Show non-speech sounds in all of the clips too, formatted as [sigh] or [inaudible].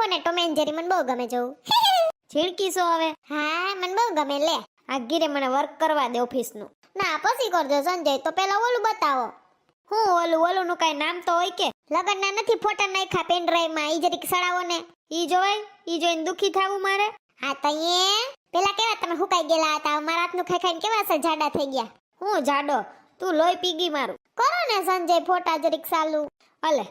નાખો ને Tom and Jerry મને બહુ ગમે જોવું છીડકીશો હવે? હા મને બહુ ગમે લે. આ ગીરે મને વર્ક કરવા દે ઓફિસનું ના. પછી કરજો સંજય. તો પેલા ઓલું બતાવો. હું ઓલું ઓલું નું કઈ નામ તો હોય કે? લગનના નથી ફોટા નાખ્યા પેન ડ્રાઈવમાં ઈ જરીક સડાવો ને ઈ જોવાય? ઈ જોઈને દુખી થાવું મારે? હા તો એ પેલા કેવા તમે હુકાઈ ગયેલા હતા? મારા હાથનું ખાઈ ખાઈને કેવા છે જાડા થઈ ગયા? હું જાડો? તું લોહી પીગી મારું. કરો ને સંજય ફોટા જરીક સાલું. અલે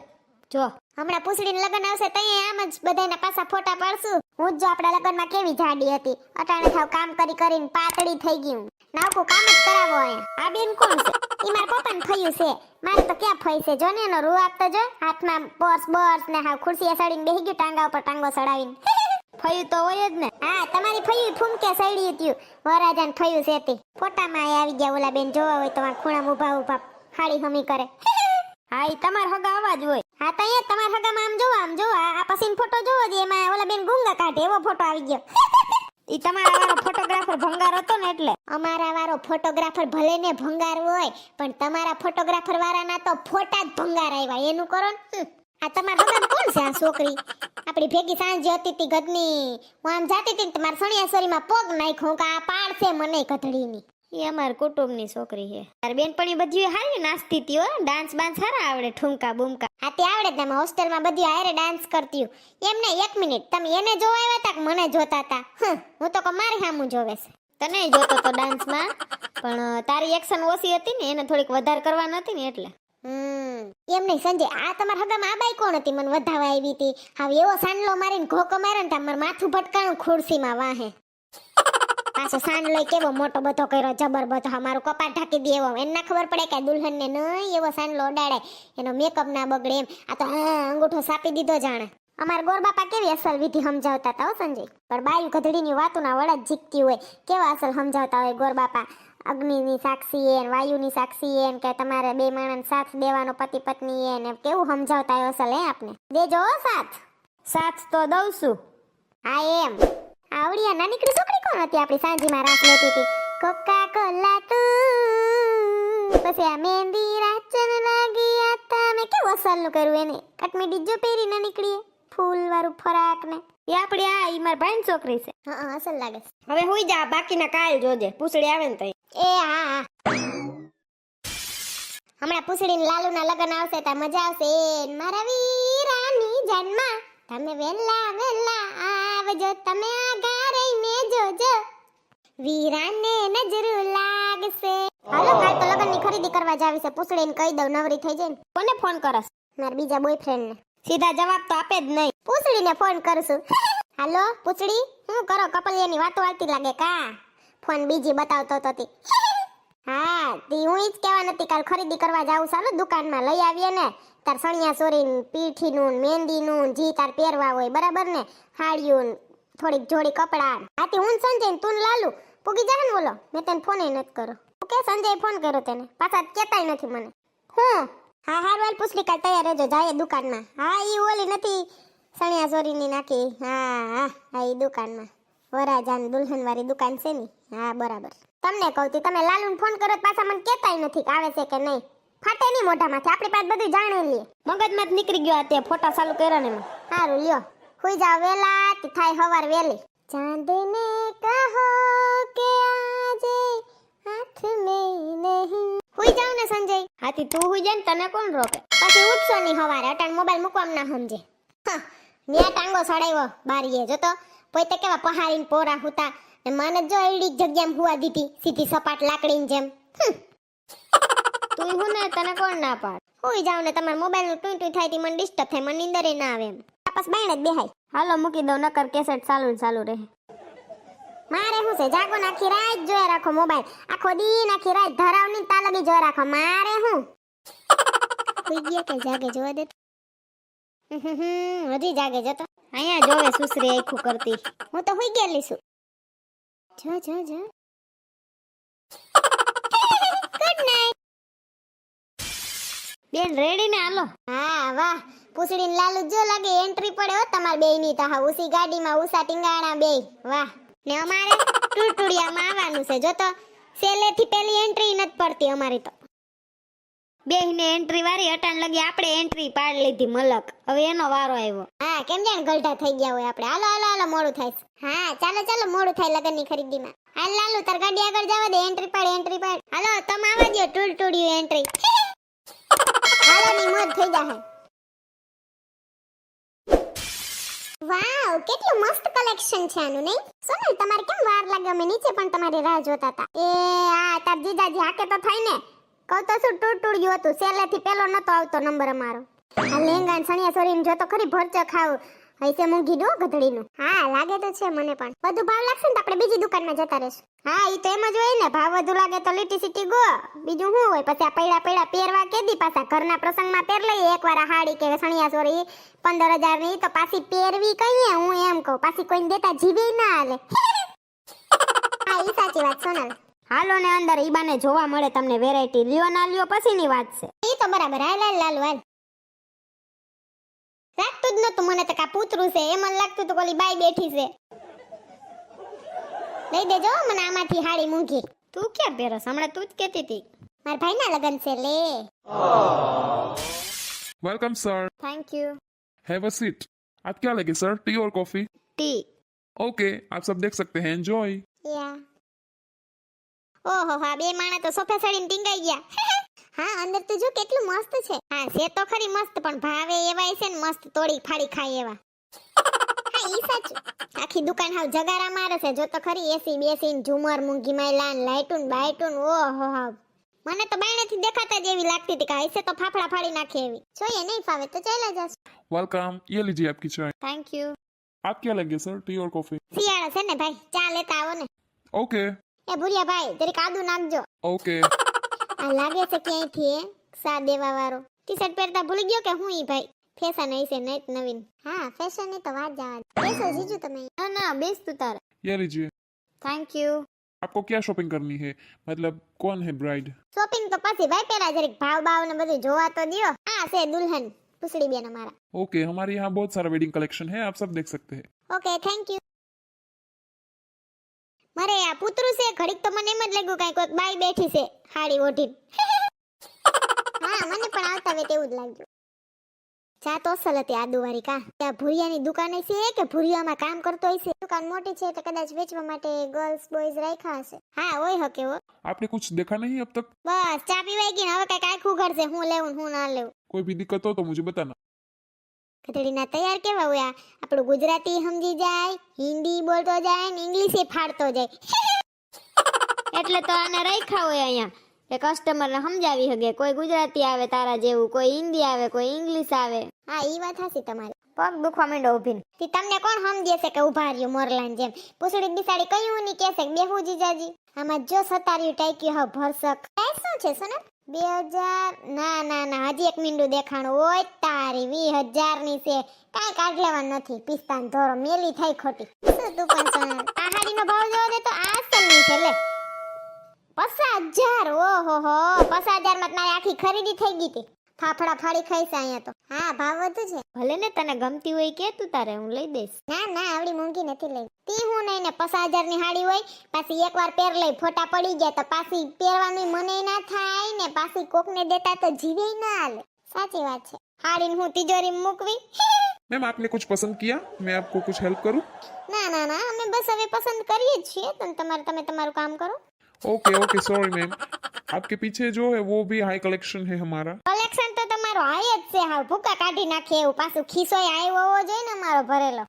જો. હમણાં પૂછડીને લગ્ન આવશે તઈ આમ જ બધાના પાછા ફોટા પાડશું. હું જ આપણા લગનમાં કેવી જાડી હતી. અટાણે થાવ કામ કરી કરીને પાતળી થઈ ગયું. નાવકું કામ જ કરાવો અહીંયા આ બેન કોણ છે? ઈ મારા પપ્પાને થયું છે. મારે તો ક્યાં ફઈ છે? જો ને એનો રૂ આપતો જો. હાથમાં પર્સ, બર્સ ને હાવ ખુરશી સડીને બેહી ગયું ટાંગા ઉપર ટાંગો સડાવીને. [laughs] ફયું તો હોય જ ને. હા, તમારી ફયું ફૂમકે સડ્યું ત્યું વરાજાને ફયું છે તે. ફોટામાં આવી ગયા ઓલા બેન. જોવા હોય તો ખૂણામાં ઊભા ઊભા હાડી હમી કરે. [laughs] હા એ તમાર હગા અવાજ હોય. હા, તો એ તમારા હગામાં આમ જોવા આમ જોવા. આ પછીનો ફોટો જોવો જે એમાં ઓલા બેન ગુંગા કાઢે. એવો ફોટો આવી ગયો. [laughs] ઈ તમારા વાળો ફોટોગ્રાફર ભંગાર હતો ને એટલે. અમારા વાળો ફોટોગ્રાફર ભલે ને ભંગાર હોય, પણ તમારા ફોટોગ્રાફર વાળાના તો ફોટા જ ભંગાર આવ્યા એનું કરો ને. આ તમારા હગામાં કોણ છે, આ છોકરી? આપણી ભેગી સાંજે હતી તી ગદની. હું આમ જાતી હતી ને તમારા સણિયાસરીમાં પગ નાખ્યો. કે આ પાડ છે મને ગધડીની. એ અમાર કુટુંબની છોકરી છે. તાર બેનપણી બધી હારી નાસ્તી હતી હો. ડાન્સ બાન્સ સારા આવડે ઠુમકા બુમકા. તે આવડે તમે હોસ્ટેલમાં બધી હારે ડાન્સ કરતી એમને એક મિનિટ. તમે એને જોવા આવ્યા હતા કે મને જોતા હતા હું તો મારી સામું જોવે છે. તને જોતો તો ડાન્સમાં પણ તારી એક્શન ઓછી હતી ને એને થોડીક વધારે કરવાની હતી ને એટલે. હમ. એમ નહીં સંજય આ તમારા હગામાં આ બાઈ કોણ હતી? મને વધાવા આવી હતી. હવે એવો સાંડલો મારીને ઘોકો માર્યો ને તમારું માથું ભટકાણું ખુરશીમાં વાહે. પાછો સાંડલો કેવો મોટો બધો કર્યો, જબર બધો અમારું કપાટ ઢાંકી દે એવો. એને ના ખબર પડે કે દુલ્હનને નહીં એવો સાંડલો અડાડે. એનો મેકઅપ ના બગડે એમ. આ તો અંગૂઠો સાપી દીધો જાણે. અમારા ગોરબાપા કેવી અસલ વિધિ સમજાવતા હતા હો સંજય? પણ બાયું ગધડીની વાતોના વડા જ જીકતી હોય, કેવા અસલ સમજાવતા હોય ગોરબાપા અગ્નિની સાક્ષી એ ને વાયુની સાક્ષી એ કે તમારે બે માણસ સાથ દેવાનો પતિ પત્ની એ ને કેવું સમજાવતા હોય અસલ, હે આપને? દેજો સાથ. સાથ તો દઉં છું. હા, એમ. આવડિયા નાનીકડી છોકરી કોણ હતી? આપણી સાંજીમાં રાસ લેતી હતી. કોકા કોલા તું. પછી આ મહેંદી રાચન લાગી આતા. મેં કેવું અસલનું કર્યું એને? કટમીડી ડીજો પહેરી ના નીકળીએ. ફૂલ વાળું ફરાક ને એ આપડી આ ઈ માર ભાઈ છોકરી છે. હા અસલ લાગે. હવે હુઈ જા બાકીના કાલ જોજે. પૂછડી આવે ને તઈ. એ હા હા. હમણાં પૂછડીને લાલુના લગ્ન આવશે ત્યાં મજા આવશે. મારા વીરાની જન્મા. તમે વેલા વેલા આવજો તમે આગા મે જોજો વીરાને નજર લાગશે. હાલો કાલ તો લગ્નની ખરીદી કરવા જાવી છે પૂછડીને કહી દઉં નવરી થઈ જાય ને. કોને ફોન કરસ? મારા બીજા બોયફ્રેન્ડ ને સીધા જવાબ તો આપે જ નહીં. પૂછડીને ફોન કરશું. હાલો પૂછડી શું કરો? કપલિયાની વાતો આવતી લાગે કા? ફોન બીજી બતાવતો તો તી. હા, તી હું ઈ જ કહેવા નથી કાલ ખરીદી કરવા જાઉં ચાલો દુકાનમાં લઈ આવીએ ને. તાર સણિયા સોરીન, પીઠીનું, મહેંદીનું, જી તાર પહેરવા હોય, બરાબર ને? હાડિયું થોડીક જોડી કપડાં. આથી હું સંજય તું લાલુ. પૂગી જા ને બોલો. મેં તને ફોન નથી કરો ઓકે, સંજય ફોન કર્યો તેને. પાછા કેતાય નથી મને. હું? હા, હાર વાલ પૂછલી કાલ તૈયાર રહેજો જાય દુકાનમાં. હા, ઈ ઓલી નથી, સણિયા સોરીની નાખી. હા હા હા, ઈ દુકાનમાં. વરાજાન દુલ્હન વાળી દુકાન છે ને. હા, બરાબર. તમને કહું તી તમે લાલુને ફોન કરો પાછા મને કહેતાય નથી કે આવે છે કે નહીં. ફાટે નહીં મોઢામાંથી આપણી પાસે બધું જાણી લઈએ મગજમાં જ નીકળી ગયો તે ફોટા ચાલુ કર્યા ને સારું લ્યો. સુઈ જાવ વેલા થાય હવાર વેલી ચાંદને કહો કે આજે હાથ મેં નહીં. સુઈ જાવ ને સંજય. હાથી તું હુઈ જાય ને તને કોણ રોકે? પછી ઉઠશો નહીં હવારે અટાણ મોબાઈલ મૂકવામાં ના સમજે. ન્યા ટાંગો સડાવ્યો બારીએ જો તો પોતે કેવા પહાડીને પોરા હુતા. ને મને જો એડી જગ્યામાં હુવા દીધી સીધી સપાટ લાકડીની જેમ. [laughs] તું હું ને તને કોણ ના પાડ? હુઈ જાવ ને તમારા મોબાઈલનું ટુઈ ટુઈ થાયથી મને ડિસ્ટર્બ થાય મને નીંદરે ના આવે એમ. તાપસ બાયણે જ બેહાય. હાલો મૂકી દો નકર કેસેટ ચાલુ ને ચાલુ રહે. મારે શું છે? જાગો નાખી આખી રાત જોયા રાખો મોબાઈલ. આખો દી નાખી આખી રાત ધરાવની તાલગી જોયા રાખો. મારે હું? [laughs] હુઈ ગયા કે જાગે જોવા દે હજી જાગે જતો. અહીંયા જોવે સુસરી આખું કરતી. હું તો હુઈ ગયેલી છું. જો જો જો. ગુડ નાઈટ બેન રેડી ને? હાલો. હા વાહ. પૂછડીને લાલુ જો લાગે એન્ટ્રી પડે હો તમાર બે ની તો. હા ઉસી ગાડીમાં ઉસા ટીંગાણા બેય. વાહ. ને અમારે ટુટુડિયામાં આવવાનું છે. જો તો સેલેથી પેલી એન્ટ્રી નથી પડતી અમારી તો. બેહીને એન્ટ્રી વાળી અટાણ લગી આપણે એન્ટ્રી પાડી લીધી મલક. હવે એનો વારો આવ્યો. હા, કેમ જાણે ગલઢા થઈ ગયા હોય આપણે? હાલો હાલો હાલો, મોડું થાય. હા, ચાલો ચાલો, મોડું થાય લગનની ખરીદીમાં. હાલ લાલુ તાર ગાડી આગળ જવા દે એન્ટ્રી પાડ એન્ટ્રી પાડ. હાલો, તમે આવવા દો ટૂલ ટૂડિયું એન્ટ્રી હાલો ની મોજ થઈ જાહે. વાવ, કેટલું મસ્ત કલેક્શન છે આનું, નહીં? સોનલ તમારે કેમ વાર લાગે? અમે નીચે પણ તમારી રાહ જોતા હતા. એ, આ, તાર જીજાજી હાકે તો થાય ને. કહું તો શું ટૂટ ગયું હતું. સેલેથી પેલો નતો આવતો નંબર અમારો. આ લેંગા ને સણિયા સોરી જો તો ખરી ભરચક ખાવ. હૈસે મૂંઘી દો ગધડીનું. હા, લાગે તો છે મને પણ. બધું ભાવ લાગશે ને આપણે બીજી દુકાનમાં જતા રહેશું. હા, ઈ તો એમ જ હોય ને, ભાવ વધુ લાગે તો લીટી સીટી ગો. બીજું શું હોય? પછી આ પૈડા પૈડા પહેરવા કેદી પાછા? ઘરના પ્રસંગમાં પહેર લઈએ. એકવાર હાડી કે સણિયા સોરી પંદર હજારની તો પાછી પહેરવી કહીએ હું એમ કહું, પાછી કોઈને દેતા જીવે ના હાલે. [laughs] હા, ઈ સાચી વાત, સોનલ. હાલો ને અંદર ઈબાને જોવા મળે તમને વેરાયટી લ્યો ના લ્યો પછીની વાત છે ઈ તો બરાબર હાલ હાલ લાલ હાલ લાગતું જ નતું મને તો કા પૂતરું છે એમ જ લાગતું તો કોલી બાઈ બેઠી છે લઈ દેજો હો મને આમાંથી હાડી મૂંઘી તું ક્યાં પહેરસ હમણાં તું જ કહેતી હતી મારા ભાઈના લગન છે લે welcome sir thank you have a seat आप क्या लेंगे सर टी और कॉफी ટી ओके आप सब देख सकते हैं एंजॉय યા ઓહો હા બે માણા તો સોફા ચડીને ટીંગાઈ ગયા હા અંદર તો જો કેટલું મસ્ત છે હા છે તો ખરી મસ્ત પણ ભાવે એવાય છે ને મસ્ત તોડી ફાડી ખાય એવા હા ઈ સાચું આખી દુકાન હાવ જગારા મારે છે જો તો ખરી એસી બેસી ને ઝુમર મૂંગી માયલાન લાઇટુન બાઇટુન ઓહો હાવ મને તો બાયણેથી દેખાતા જ એવી લાગતી હતી કે હશે તો ફાફડા ફાડી નાખે એવી જોઈએ નહીં ફાવે તો ચાલ્યા જશ वेलकम ये लीजिए आपकी चाय થેન્ક યુ आप क्या लेंगे सर टी और कॉफी શિયાળો છે ને ભાઈ ચા લેતા આવો ને ओके એ ભૂરિયા ભાઈ જરીક આદુ નાખજો ओके [laughs] આ લાગે છે ક્યાંયથી એ સા દેવા વાળો ટી શર્ટ પહેરતા ભૂલી ગયો કે હું ઈ ભાઈ ફેશન હશે નઈત નવીન હા ફેશન ની તો વાત જવા દે બેસો જીજુ તમે ના ના બેસ તું તારે ये लीजिए થેન્ક યુ आपको क्या शॉपिंग करनी है मतलब कौन है ब्राइड શોપિંગ તો પછી ભાઈ પેલા જરીક ભાવ ભાવ ને બધું જોવા તો દ્યો હા છે દુલ્હન પૂછડી બેન અમારા ओके हमारे यहाँ बहुत सारा वेडिंग कलेक्शन है आप सब देख सकते हैं ઓકે થેન્ક યુ મારે આ પુતરું છે ઘડીક તો મને એમ જ લાગ્યું કાંઈ કોઈક બાઈ બેઠી છે હાડી ઓઢીને હા મને પણ આવતા હોય તેવું જ લાગ્યું ચા તો અસલ હતી આદુવાળી કા ત્યાં ભૂરિયાની દુકાન છે કે ભૂરિયામાં કામ કરતો હશે દુકાન મોટી છે એટલે કદાચ વેચવા માટે ગર્લ્સ બોયઝ રાખ્યા હશે હા હોય હકે હો आपने कुछ देखा नहीं अब तक બસ ચા પીવાઈ ગઈ ને હવે કઈક આખું ઘર છે હું લેવું ને હું ના લેવું कोई भी दिक्कत हो तो मुझे बताना ખતડીના તૈયાર કેવા હોય આપણું ગુજરાતી સમજી જાય હિન્દી બોલતો જાય ને ઇંગ્લિશ ફાડતો જાય. [laughs] એટલે તો આને રાખ્યા હોય અહીંયા. કે કસ્ટમરને સમજાવી શકે કોઈ ગુજરાતી આવે તારા જેવું કોઈ હિન્દી આવે કોઈ ઇંગ્લિશ આવે. હા ઈ વાત હશે તમારી. પગ દુખવા માંડો ઊભીને તી તમને કોણ સમજે છે કે ઊભા રહ્યું મોરલાન જેમ? પૂછડી બિસાડી કયું ની કહેશે કે બેહુ જીજાજી? આમાં જો સતાર્યું ટાઈક્યું હા ભરસક. શું છે સોનલ? બે હજાર? ના ના ના, હજી એક મીંડું દેખાણું હોય તારી. વી હજારની છે. કાંઈ કાઢ લેવાનું નથી. પિસ્તાન ધોરો. મેલી થઈ ખોટી. શું તું પણ સોનલ આ હાડીનો ભાવ જોવા દે તો આ સમય છે લે. પચાસ હજાર? ઓહો હો પચાસ હજારમાં મારી આખી ખરીદી થઈ ગઈ હતી. ફાફડા ફાડી ખાઈશ અહીંયા તો. હા ભાવ વધુ છે ભલે ને તને ગમતી હોય કે તું તારે હું લઈ દઈશ ના ના આવડી મોંઘી નથી લઈ તી હું નહીં ને પચાસ હજાર ની હાડી હોય પાછી એકવાર પહેર લઈ ફોટા પડી ગયા તો પાછી પહેરવાનું મને ના થાય ને પાછી કોકને દેતા તો જીવે ના હાલે સાચી વાત છે હાડીને હું તિજોરી મૂકવી मैम आपने कुछ पसंद किया मैं आपको कुछ हेल्प करूँ ના ના ના અમે બસ હવે પસંદ કરીએ જ છીએ તો તમારે તમે તમારું કામ કરો ओके ओके सॉरी मैम आपके पीछे जो है वो भी हाई कलेक्शन है हमारा કલેક્શન તો તમારો હાય જ છે હાવ ભૂકા કાઢી નાખે એવું પાછું ખીસોય આવ્યો હોવો જોઈએ ને અમારો ભરેલો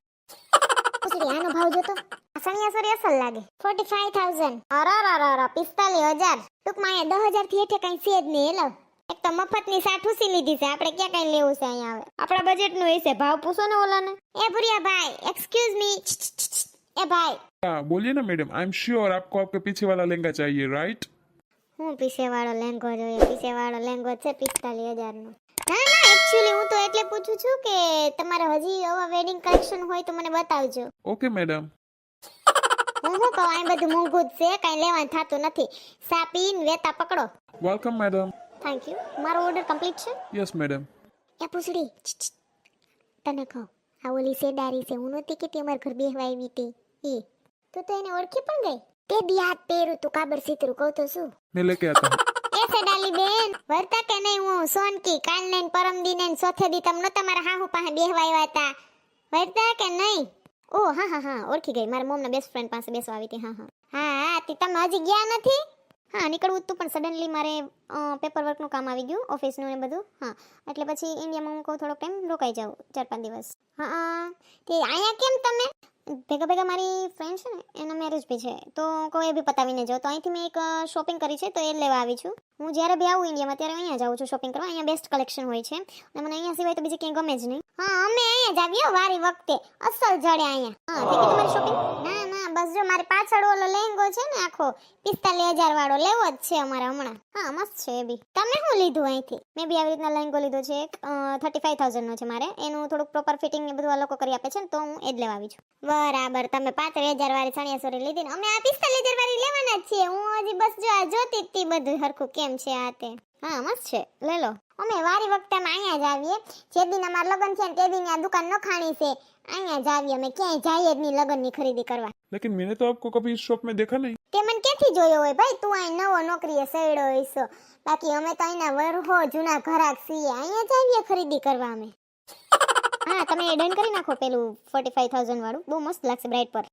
પૂછડી આનો ભાવ જોતો સણિયા સોરી અસલ લાગે ફોર્ટી ફાઈવ થાઉઝન્ડ અરર પિસ્તાલીસ હજાર ટૂંકમાં અહીંયા દસ હજાર થી હેઠે કઈ છે જ નહીં એલો એક તો મફતની સાઠ ઉસી લીધી છે આપણે ક્યાં કઈ લેવું છે અહીંયા હવે આપણા બજેટનું હશે ભાવ પૂછો ને ઓલાને એ ભુરિયા ભાઈ એક્સક્યુઝ મી એ ભાઈ हाँ बोलिए ना मैडम आई एम श्योर आपको आपके पीछे वाला लहंगा चाहिए राइट હું પીસે વાળો લેંગો જોઈએ પીસે વાળો લેંગો છે પિસ્તાલીસ હજાર નો ના ના એક્ચ્યુઅલી હું તો એટલે પૂછું છું કે તમારે હજી આવા વેડિંગ કલેક્શન હોય તો મને બતાવજો. ઓકે મેડમ હું શું કહું આ બધું મોંઘું છે કાંઈ લેવાનું થતું નથી. સાપીન વેતા પકડો. વેલકમ મેડમ થેન્ક યુ મારો ઓર્ડર કમ્પ્લીટ છે? યસ મેડમ એ પૂછડી. તને કહું આ ઓલી સેડારી છે હું નતી કે તે અમારા ઘર બેહવા આવી હતી. એ તું તો એને ઓળખી પણ ગઈ. તે બી હાથ પહેરું તું કાબર સીતરું કહું તો શું? મેં લેકે આતા. એ એ બેન. વર્તા કે નહીં હું? સોનકી કાલ ને પરમ દિને સોથે દી તમને તમારા હાહુ પાસે બેહવા આવ્યા હતા. વર્તા કે નહીં? ઓ, હા હા હા, ઓળખી ગઈ. મારા મોમના બેસ્ટ ફ્રેન્ડ પાસે બેસવા આવી હતી. હા હા. હા હા, તી તમે હજી ગયા નથી? હા, નીકળવું હતું પણ સડનલી મારે પેપર વર્કનું કામ આવી ગયું ઓફિસનું ને બધું. હા, એટલે પછી ઇન્ડિયામાં હું કહું, થોડોક ટાઈમ રોકાઈ જાઉં, ચાર, પાંચ દિવસ. હા તે અહીંયા કેમ તમે? ભેગા ભેગા મારી ફ્રેન્ડ છે ને, એના મેરેજ બી છે. તો કહું, એ બી પતાવીને જાઉં. તો અહીંથી મેં એક શોપિંગ કરી છે, તો એ લેવા આવી છું. હું જ્યારે બી આવું ઇન્ડિયામાં ત્યારે અહીંયા જાઉં છું શોપિંગ કરવા. અહીંયા બેસ્ટ કલેક્શન હોય છે. અને મને અહીંયા સિવાય તો બીજે ક્યાંય ગમે જ નહીં. હા અમે અહીંયા જ આવીએ વારી વખતે. અસલ જડે અહીંયા. હા થઈ ગઈ તમારી શોપિંગ ના ના બસ જો મારી પાછળ ઓલો લેંગો છે ને આખો પિસ્તાલીસ હજાર વાળો લેવો જ છે અમારે હમણાં. હા મસ્ત છે એ બી. તમે શું લીધું અહીંથી? મેં બી આવી રીતના લહેંગો લીધો છે એક થર્ટી ફાઈવ થાઉઝન્ડનો છે મારે. એનું થોડુંક પ્રોપર ફિટિંગ ને બધું આ લોકો કરી આપે છે ને તો હું એ જ લેવા આવી છું. બરાબર તમે પાંત્રીસ હજાર વાળી ચણિયા ચોરી લીધી ને. અમે આ પિસ્તાલીસ હજાર વાળી લેવાના જ છીએ. હું હજી બસ જો આ જોતી જ બધું હરખું કેમ? આઈટમ છે આ તે. હા મસ્ત છે. લઈ લો. અમે વારી વખતે અહીંયા જ આવીએ. જે દિન અમારા લગ્ન છે તે દિન આ દુકાન નખાણી છે. અહીંયા જ આવીએ અમે. ક્યાંય જઈએ જ નહીં લગ્નની ખરીદી કરવા. લેકિન મેને તો આપકો કભી શોપ મેં देखा નહીં. તે મને ક્યાંથી જોયો હોય? ભાઈ તું અહીં નવો નોકરીએ સૈડો હોઈશો. બાકી અમે તો અહીંના વરહો જૂના ઘરાક છીએ. અહીંયા જ આવીએ ખરીદી કરવા અમે. હા તમે ડન કરી નાખો પેલું ફોર્ટી ફાઈવ થાઉઝન્ડ વાળું. બહુ મસ્ત લાગશે બ્રાઇટ પર.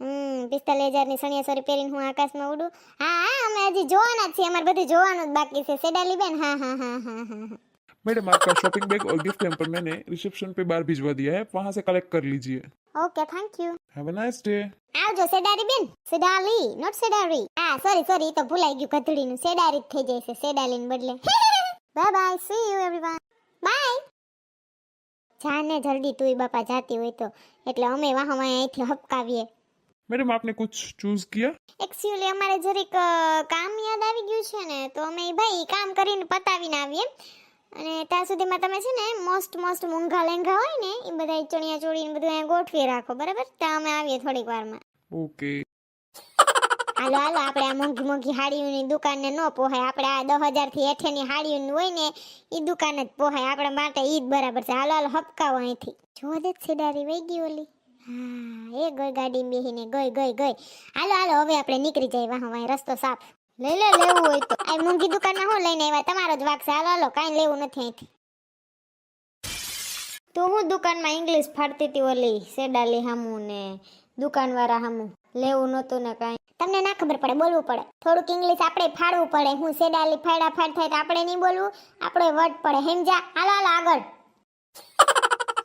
હમ પિસ્તાલીસ હજારની સણિયા સોરી પહેરીને હું આકાશમાં ઉડું હા હા અમે હજી જોવાના જ છીએ અમારે બધું જોવાનું જ બાકી છે સેડાલી બેન હા હા હા હા હા હા मैडम आपका शॉपिंग बैग और गिफ्ट हैम्पर मैंने रिसेप्शन पे बाहर भिजवा दिया है वहां से कलेक्ट कर लीजिए okay thank you have a nice day આવજો સેડારી બેન સેડાલી નોટ સેડારી હા સોરી સોરી તો ભૂલાઈ ગયું ગધડીનું સેડારી જ થઈ જાય છે સેડાલીને બદલે bye bye see you everyone bye જાને જલ્દી તુંય બાપા જાતી હોય તો એટલે અમે વાહ વાહ અહીંથી હપકાવીએ મેડમ આપને કુછ ચૂઝ કિયા એક્ચ્યુઅલી અમારે જરીક કામ યાદ આવી ગયું છે ને તો અમે ભાઈ કામ કરીને પતાવીને આવીએ અને ત્યાં સુધીમાં તમે છે ને મોસ્ટ મોસ્ટ મોંઘા લેંઘા હોય ને એ બધા ચણિયા ચોળી ને બધું ગોઠવી રાખો બરાબર ત્યાં અમે આવીએ થોડીક વારમાં ઓકે હાલો હાલો આપણે આ મોંઘી મોંઘી હાડીઓની દુકાનને ન પોહાય આપણે આ દસ હજારથી હેઠેની હાડીઓની હોય ને એ દુકાન જ પોહાય આપણા માટે ઈ જ બરાબર છે હાલો હાલો હપકાવો અહીંથી જોવા દે છેડારી વહી ગઈ ઓલી એ ગઈ ગાડી બેહીને ગઈ ગઈ ગઈ હાલો હાલો, હવે આપણે નીકળી જઈએ. વાહ વાહ, રસ્તો સાફ. લઈ લે લેવું હોય તો. આ મૂંગી દુકાનમાં હું લઈને આવ્યા? તમારો જ વાક છે. હાલો હાલો, કાંઈ લેવું નથી અહીંથી. તો હું દુકાનમાં ઇંગ્લિશ ફાડતી હતી ઓલી સેડાલી હામુ ને દુકાનવાળા હામુ. લેવું નહોતું ને કાંઈ. તમને ના ખબર પડે, બોલવું પડે. થોડુંક ઇંગ્લિશ આપણે ફાડવું પડે. હું સેડાલી ફાડા, ફાડ થાય તો આપણે નહીં બોલવું. આપણે વટ પડે. હેમજા હાલો હાલો, આગળ.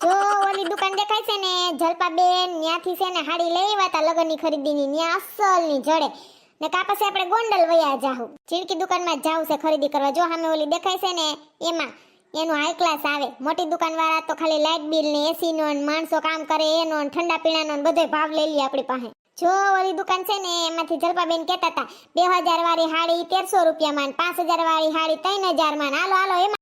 જો ઓલી દુકાન દેખાય છે ને, જલપાબેન ન્યાથી છે ને હાડી લઈ આવ્યા હતા લગનની ખરીદીની, ન્યા અસલની જડે. ને કા પછી આપણે ગોંડલ વયા જાહું. ચીણકી દુકાનમાં જાવ છે ખરીદી કરવા. જો સામે ઓલી દેખાય છે ને, એમાં, એનું હાઈ ક્લાસ આવે. મોટી દુકાન વાળા તો ખાલી લાઇટ બિલ ને એસી નો માણસો કામ કરે, એનો ઠંડા પીણાનો નો બધો ભાવ લઈ લે આપણી પાસે. જો ઓલી દુકાન છે ને, એમાંથી જલપાબેન કહેતા હતા બે હજાર વાળી હાડી તેરસો રૂપિયામાં પાંચ હજાર વાળી હાડી ત્રણ હજારમાં હાલો હાલો, એમાં